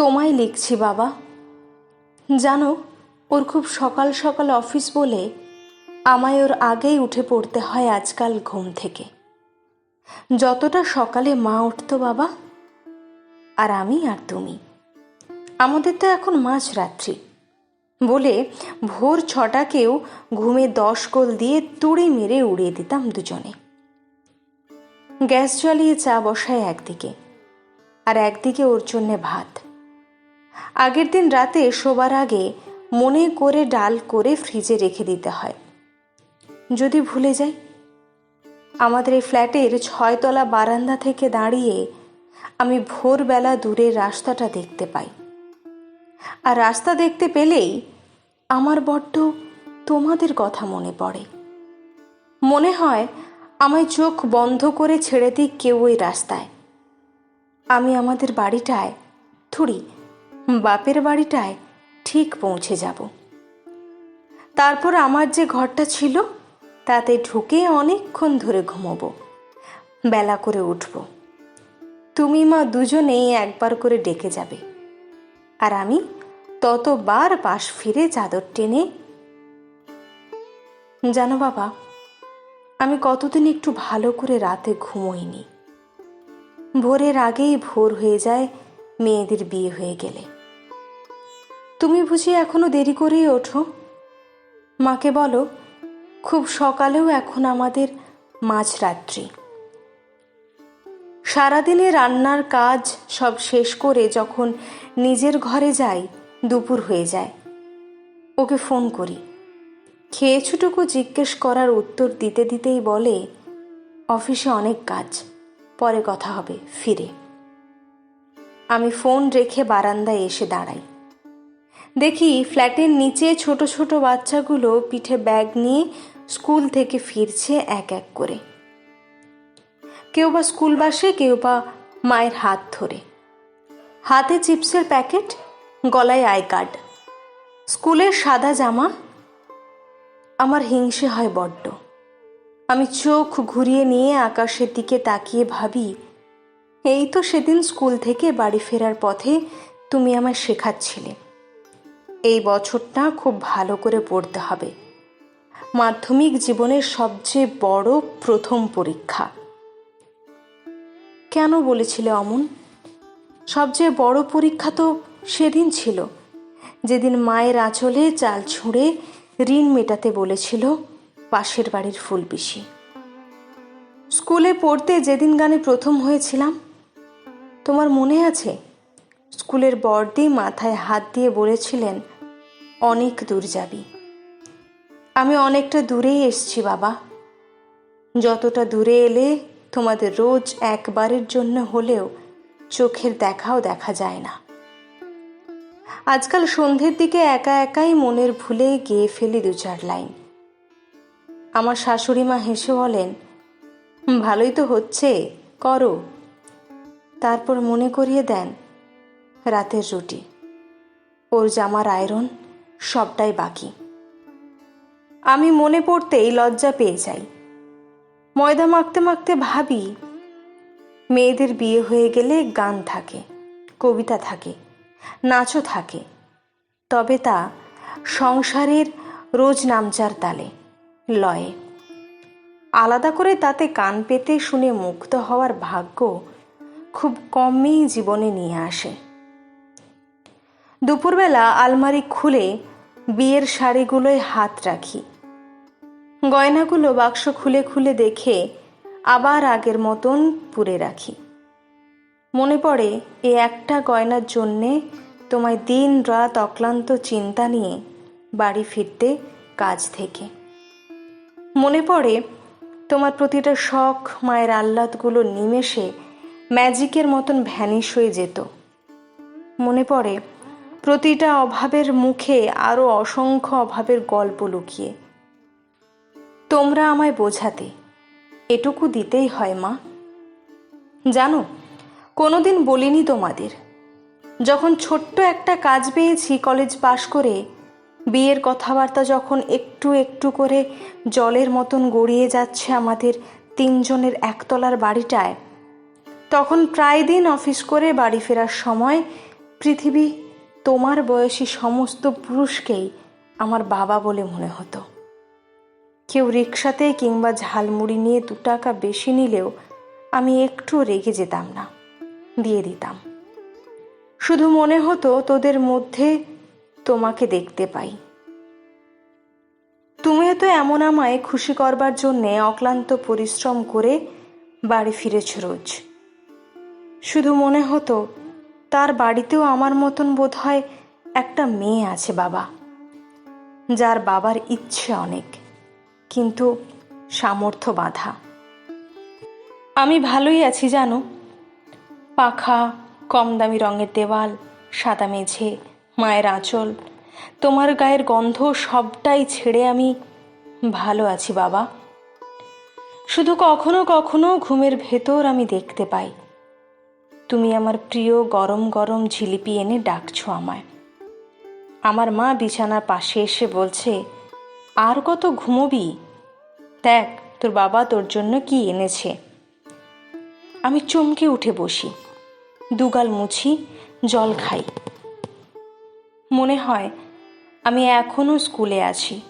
তোমায় লিখছি, বাবা। জানো, ওর খুব সকাল সকাল অফিস বলে আমায় ওর আগেই উঠে পড়তে হয় আজকাল ঘুম থেকে। যতটা সকালে মা উঠতো, বাবা, আর আমি আর তুমি। আমাদের তো এখন মাঝ রাত্রি। বলে ভোর ছটাকেও ঘুমে দশ গোল দিয়ে তুড়ি মেরে উড়িয়ে দিতাম দুজনে। গ্যাস জ্বালিয়ে চা বসায় একদিকে, আর একদিকে ওর জন্যে ভাত। আগের দিন রাতে শোবার আগে মনে করে ডাল করে ফ্রিজে রেখে দিতে হয়। যদি ভুলে যাই, আমাদের এই ফ্ল্যাটের ছয়তলা বারান্দা থেকে দাঁড়িয়ে আমি ভোরবেলা দূরের রাস্তাটা দেখতে পাই। আর রাস্তা দেখতে পেলেই আমার বড্ড তোমাদের কথা মনে পড়ে। মনে হয় আমায় চোখ বন্ধ করে ছেড়ে দিই কেউ ওই রাস্তায়। আমি আমাদের বাড়িটায়, থুড়ি বাপের বাড়িটায় ঠিক পৌঁছে যাব। তারপর আমার যে ঘরটা ছিল, তাতে ঢুকে অনেকক্ষণ ধরে ঘুমোবো। বেলা করে উঠব। তুমি মা দুজনেই একবার করে ডেকে যাবে। আর আমি ততবার পাশ ফিরে চাদর টেনে জানো বাবা, আমি কতদিন একটু ভালো করে রাতে ঘুমোইনি। ভোরের আগেই ভোর হয়ে যায়, মেয়েদের বিয়ে হয়ে গেলে। তুমি বুঝি এখনও দেরি করেই ওঠো? মাকে বলো, খুব সকালেও এখন আমাদের মাঝরাত্রি। সারাদিনে রান্নার কাজ সব শেষ করে যখন নিজের ঘরে যাই, দুপুর হয়ে যায়। ওকে ফোন করি। খেয়েছুটুকু জিজ্ঞেস করার উত্তর দিতে দিতেই বলে, অফিসে অনেক কাজ, পরে কথা হবে, ফিরে। আমি ফোন রেখে বারান্দায় এসে দাঁড়াই। দেখি ফ্ল্যাটের নিচে ছোট ছোট বাচ্চাগুলো পিঠে ব্যাগ নিয়ে স্কুল থেকে ফিরছে এক এক করে। কেউ বা স্কুল বাসে, কেউ বা মায়ের হাত ধরে। হাতে চিপসের প্যাকেট, গলায় আই কার্ড। স্কুলের সাদা জামা। আমার হিংসে হয় বড্ড। আমি চোখ ঘুরিয়ে নিয়ে আকাশের দিকে তাকিয়ে ভাবি, এই তো সেদিন স্কুল থেকে বাড়ি ফেরার পথে তুমি আমায় শেখাচ্ছিলে। এই বছরটা খুব ভালো করে পড়তে হবে। মাধ্যমিক জীবনের সবচেয়ে বড় প্রথম পরীক্ষা। কেন বলেছিলে অমন? সবচেয়ে বড় পরীক্ষা তো সেদিন ছিল। যেদিন মায়ের আঁচলে চাল ছুঁড়ে ঋণ মেটাতে বলেছিল পাশের বাড়ির ফুলপিসি। স্কুলে পড়তে যেদিন গানে প্রথম হয়েছিলাম, তোমার মনে আছে? স্কুলের বর্দি মাথায় হাত দিয়ে বলেছিলেন, অনেক দূর যাবি। আমি অনেকটা দূরেই এসছি, বাবা। যতটা দূরে এলে তোমাদের রোজ একবারের জন্য হলেও চোখের দেখাও দেখা যায় না। আজকাল সন্ধ্যের দিকে একা একাই মনের ভুলে গেয়ে ফেলি দু চার লাইন। আমার শাশুড়ি মা হেসে বলেন, ভালোই তো হচ্ছে, করো। তারপর মনে করিয়ে দেন রাতের রুটি। ওর জামার আয়রন সবটাই বাকি। আমি মনে পড়তেই লজ্জা পেয়ে যাই। ময়দা মাখতে মাখতে ভাবি, মেয়েদের বিয়ে হয়ে গেলে গান থাকে, কবিতা থাকে, নাচও থাকে। তবে তা সংসারের রোজ নামচার তালে, লয়ে। আলাদা করে তাতে কান পেতে শুনে মুক্ত হওয়ার ভাগ্য খুব কমই জীবনে নিয়ে আসে। দুপুরবেলা আলমারি খুলে বিয়ের শাড়িগুলোয় হাত রাখি। গয়নাগুলো বাক্স খুলে খুলে দেখে আবার আগের মতন পুরে রাখি। মনে পড়ে এ একটা গয়নার জন্যে তোমায় দিন রাত অক্লান্ত চিন্তা নিয়ে বাড়ি ফিরতে কাজ থেকে। মনে পড়ে তোমার প্রতিটা শখ, মায়ের আহ্লাদগুলো নিমেষে ম্যাজিকের মতন ভ্যানিশ হয়ে যেত। মনে পড়ে প্রতিটা অভাবের মুখে আরও অসংখ্য অভাবের গল্প লুকিয়ে। তোমরা আমায় বোঝাতে, এটুকু দিতেই হয়, মা। জানো, কোনোদিন বলিনি তোমাদের, যখন ছোট্ট একটা কাজ পেয়েছি কলেজ পাশ করে, বিয়ের কথাবার্তা যখন একটু একটু করে জলের মতন গড়িয়ে যাচ্ছে আমাদের তিনজনের একতলার বাড়িটায়, তখন প্রায় দিন অফিস করে বাড়ি ফেরার সময় পৃথিবী তোমার বয়সী সমস্ত পুরুষকেই আমার বাবা বলে মনে হতো। কেউ রিক্সাতে কিংবা ঝালমুড়ি নিয়ে দু টাকা বেশি নিলেও আমি একটু রেগে যেতাম না, দিয়ে দিতাম। শুধু মনে হতো তোদের মধ্যে তোমাকে দেখতে পাই। তুমিও তো এমন আমায় খুশি করবার জন্যে অক্লান্ত পরিশ্রম করে বাড়ি ফিরেছ রোজ। শুধু মনে হতো তার বাড়িতেও আমার মতন বোধ হয় একটা মেয়ে আছে বাবা, যার বাবার ইচ্ছে অনেক, কিন্তু সামর্থ্য বাধা। আমি ভালোই আছি, জানো? পাখা কম দামি রঙের দেওয়াল, সাদা মেঝে, মায়ের আঁচল, তোমার গায়ের গন্ধ সবটাই ছেড়ে আমি ভালো আছি বাবা। শুধু কখনো কখনো ঘুমের ভেতর আমি দেখতে পাই। তুমি আমার প্রিয় গরম গরম ঝিলিপি এনে ডাকছো আমায়। আমার মা বিছানার পাশে এসে বলছে, আর কত ঘুমোবি? দেখ, তোর বাবা তোর জন্য কি এনেছে? আমি চমকে উঠে বসি, দুগাল মুছি, জল খাই। মনে হয় আমি এখনও স্কুলে আছি।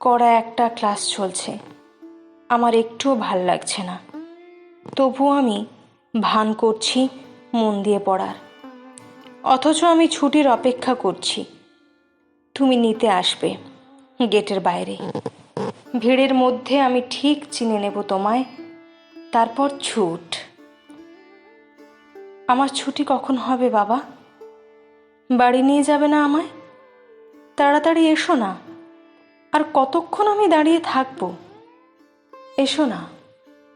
কড়া একটা ক্লাস চলছে। আমার একটুও ভালো লাগছে না। তবু আমি ভান করছি, মন দিয়ে পড়ার। অথচ আমি ছুটির অপেক্ষা করছি। তুমি নিতে আসবে গেটের বাইরে। ভিড়ের মধ্যে আমি ঠিক চিনে নেব তোমায়। তারপর ছুট। আমার ছুটি কখন হবে বাবা? বাড়ি নিয়ে যাবে না আমায়? তাড়াতাড়ি এসো না। আর কতক্ষণ আমি দাঁড়িয়ে থাকব? এসো না।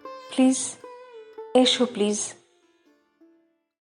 প্লিজ। এসো প্লিজ